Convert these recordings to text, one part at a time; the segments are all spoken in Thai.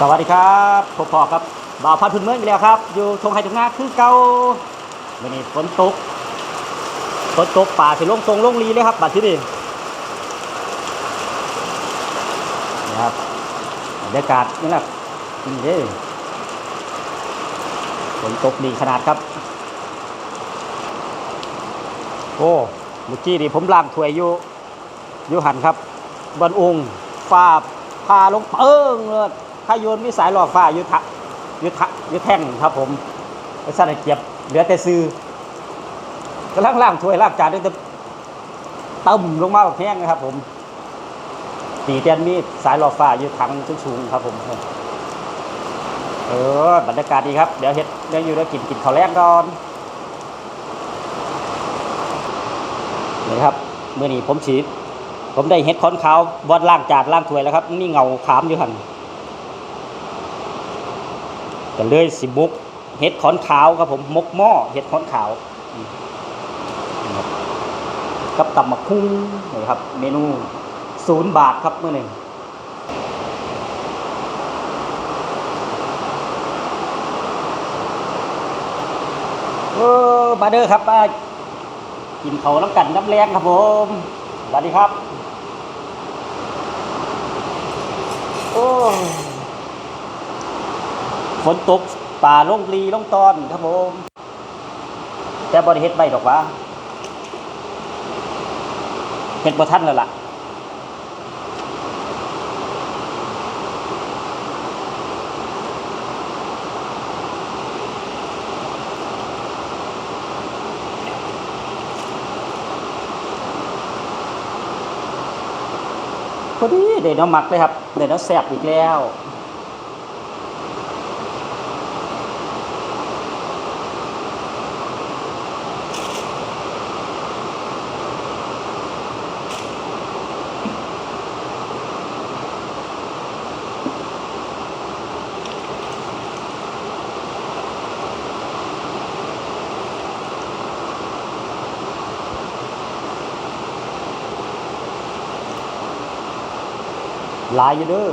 สวัสดีครับผมพอครับบ่าวพันธุ์พื้นเมืองอีกแล้วครับ อยู่ทงไฮทงนาคือเก่าวันนี้ฝนตกฝนตกป่าสิลงทรงลงรีเลยครับบัดที่นี่นะครับบรรยากาศนี่แหละนี่เด้ฝนตกดีขนาดครับ โอ้เมื่อกี้นี่ผมล้างถ้วยอยู่อยู่หันครับบนองค์ฟ้าพาลงเอิ้งเลย ถ้าโยนมีสายหลอดฟ้าอยู่ทะอยู่ทะอยู่แท่งครับผมไอ้สัตว์เก็บเหลือแต่ซื้อกำลังล่างถ้วยล่างจานด้วยแต่ตึมลงมาแบบแห้งนะครับ ผมตีเตียนมีสายหลอดฟ้าอยู่ถังสูงๆครับผมเออบรรยากาศดีครับ เดี๋ยวเฮ็ดเดี๋ยวอยู่แล้วกินกินข้าวแรกก่อนนี่ครับเมื่อนี้ผมฉีดผมได้เฮ็ดค้อนขาวบอดล่างจานล่างถ้วยแล้วครับนี่เงาขามอยู่หัน ก็เลยสิบุกเฮ็ดค้อนขาวครับผมมกหม้อเฮ็ดค้อนขาวกับตับหมักคุ้งนี่ครับ เมนูศูนย์บาทครับเมื่อหนึ่งเออมาเด้อครับกินเขาน้ำกันน้ำแรงครับผมสวัสดีครับ โอ้ นตกป่าลงลีลงตอนครับผมแต่บริเฮ็ดไม่ดอกว่าเห็นประท่านแล้วล่ะพอดีเดี๋ยวน้ำหมักเลยครับเดี๋ยวน้ำแสบอีกแล้ว หลายอยู่เด้อ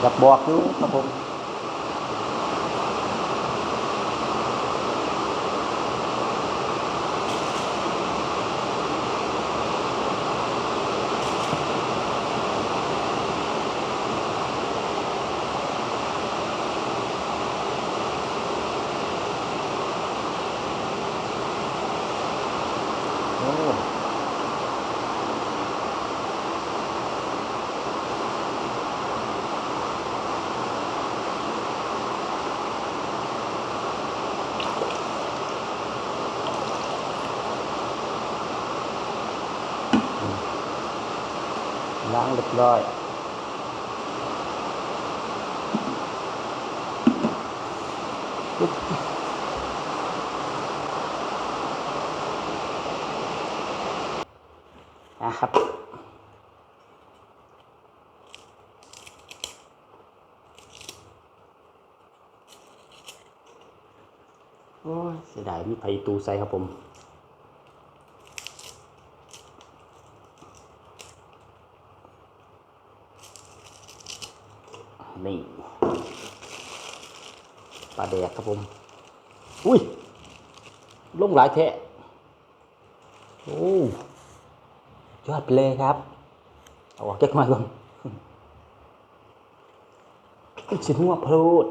อยากบอกอยู่ครับผม โอ้ ล้างเรียบร้อย นะครับ โอ้ยเสียดายมีไผตูใส่ครับผม นี่ปลาแดกครับผม อุ้ยลงหลายแทะโอ้ยอดเลยครับ เอาออกแก๊กมาก่อนชิหัวพลูด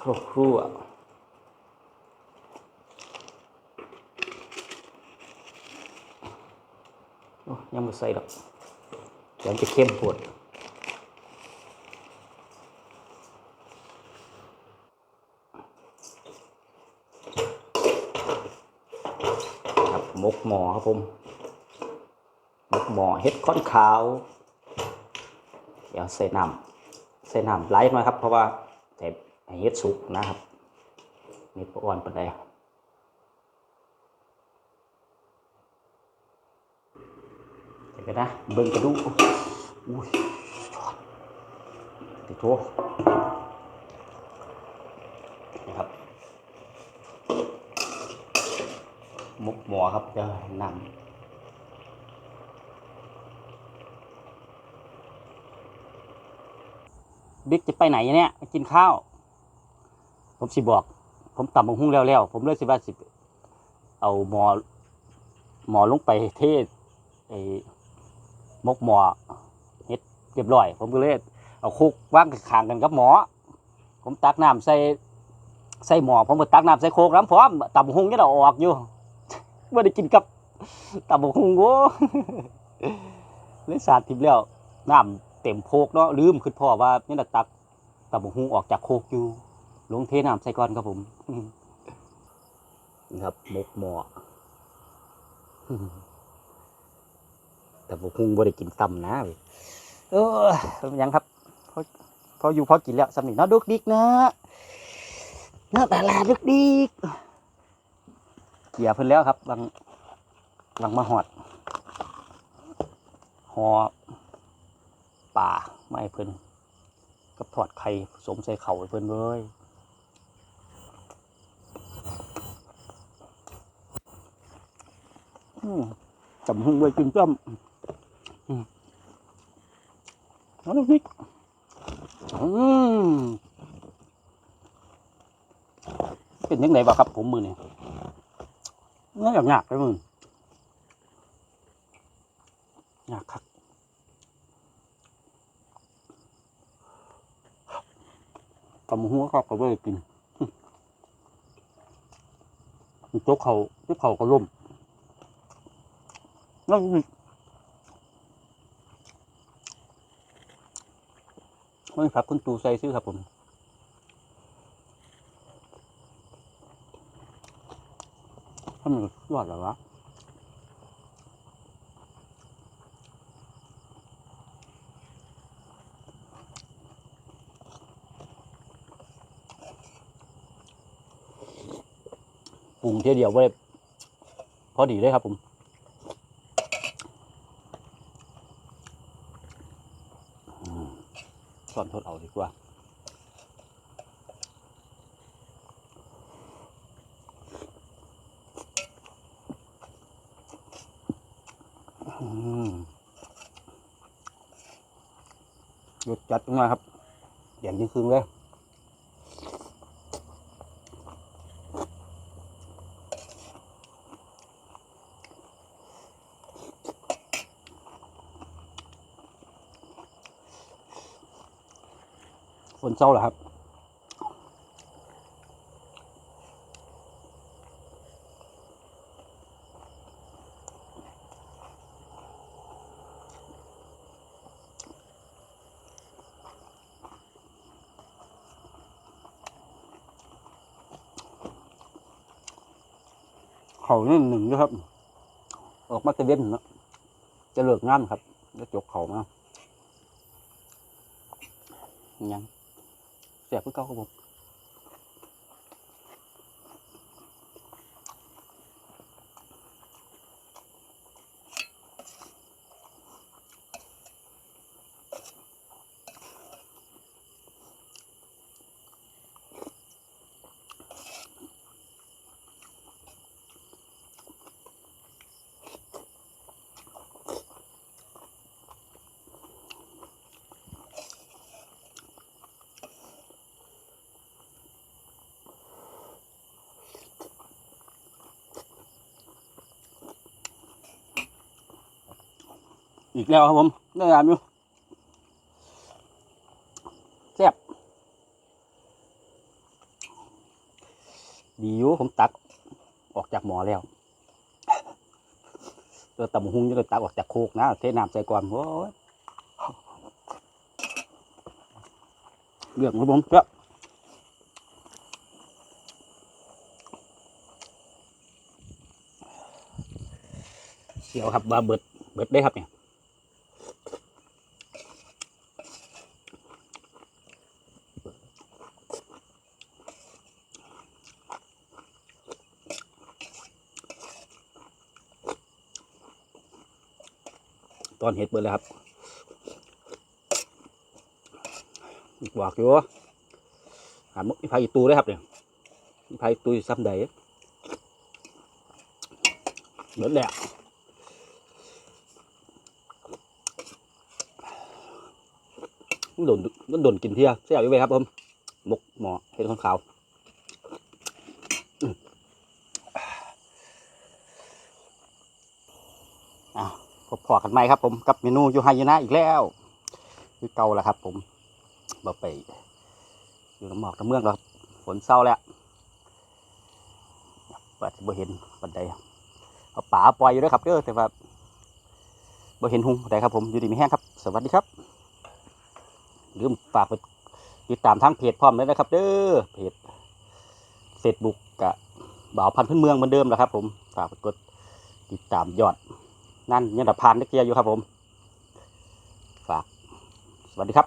ครอบครัว ยังไม่ใส่ดอกเดี๋ยวจะเข้มปวดครับมกหมอครับผมมกหมอเฮ็ดข้อนขาว เดี๋ยวใส่น้ำใส่น้ำไหลหน่อยครับ เพราะว่าแต่เฮ็ดสุกนะครับนี่อ่อนปนใดเดี๋ย วกันนะเบิ่งกระดูกอุ้ยติดโถนะครับหมกหมอครับเดี๋ยวน้ำบิ๊กจะไปไหนเนี่ยกินข้าว ผมสิบอก ผมต่ำบังหุ้งแล้วๆผมเลยสิว่าสิ เอาหมอหมอลงไปเทศไอ้ มกหมอเฮ็ดเรียบร้อย ผมก็เลยเอาคุกว่างขางกันกับหมอ ผมตักน้ำใส่ใส่หมอผมก็ตักน้ำใส่โคกน้ำพร้อมต่ำบักหุงยังเอาออกอยู่ไม่ได้กินกับต่ำบักหุงโว้เลยสาดทิมแล้วน้ำเต็มโคกเนาะลืมคือพ่อว่านี่นะตักต่ำบักหุงออกจากโคกอยู่ลงเทน้ำใส่ก่อนครับผมนี่ครับมกหมอ แต่ผมคงบ่ได้กินตำนะเว้ยเออเป็นยังครับพอพออยู่พอกินแล้วสำนีเนาะดุกดิกนะเนาะตลาดุกดิกเกี่ยเพิ่นแล้วครับบางบางมาหอดหอป่าไม่เพิ่นกับถอดไข่สมใส่เข่าเพิ่นเลยจำหงไว้กินจ้ำอืม เอาลูกนิกอืมเป็นยังไงบ้างครับผมมือเนี่ยเนื้ออย่างหยากเลยมึงหยากครับกับหัวครับก็ไม่ได้กินโจ๊กเขาโจ๊กเขาก็ล่มนั่นไม่ครับคุณตูใส่ซื้อครับผมทำไมยอดเหรอวะปรุงเทียเดียวไว้พอดีเลยครับผม สอน ทดเอาดีกว่าอืมรสจัดมากครับ อย่างยิ่งคืนเลย ฝนเศร้าเหรอครับ เขานี่หนึ่งนะครับ ออกมาจะเว้นนะจะเลิกงานครับ แล้วจกเขามายัง เสียบเอีกแล้วครับผมได้งานอยู่แซ่บดีอยู่ผมตักออกจากหมอแล้วตัวตำหุงจะตักออกจากโคกนะเทน้ำใส่ก่อนโอ้ยเรื่องครับผมเจ้าเดี๋ยวครับว่าเบิดเบิดได้ครับเนี่ย ตอนเห็ดเบิดเลยครับหวากอยู่หามุกอีพายตูด้วยครับเนี่ยพายตูซ้ำใดเบิดแล้วโดนโดนกินเที่ยเสียอยู่ไปครับผมหมกหมอเห็ดขาวอืมอะพบพ อกันไหมครับผมกับเมนูยูไฮยูนะอีกแล้วคือเก่าแล้วครับ ผมบ่ไปอยู่น้ำหมอกน้ำเมืองแล้วฝนเศร้าแล้วว่าจะบ่เห็นบันไดเอาป่าปล่อยอยู่ด้วยครับเด้อแต่ว่าบ่เห็นหุงบันไดครับผมอยู่ดีมีแห้งครับ สวัสดีครับลืมฝากไปติดตามทางเพจพร้อมเลยนะครับ เด้อเพจเฟซบุ๊กกะบ่าวพันธุ์พื้นเมืองเหมือนเดิมแหละครับ ผมฝากไปกดติดตามยอด นั่นยังดับพานตะเกียร์อยู่ครับผม ฝาก สวัสดีครับ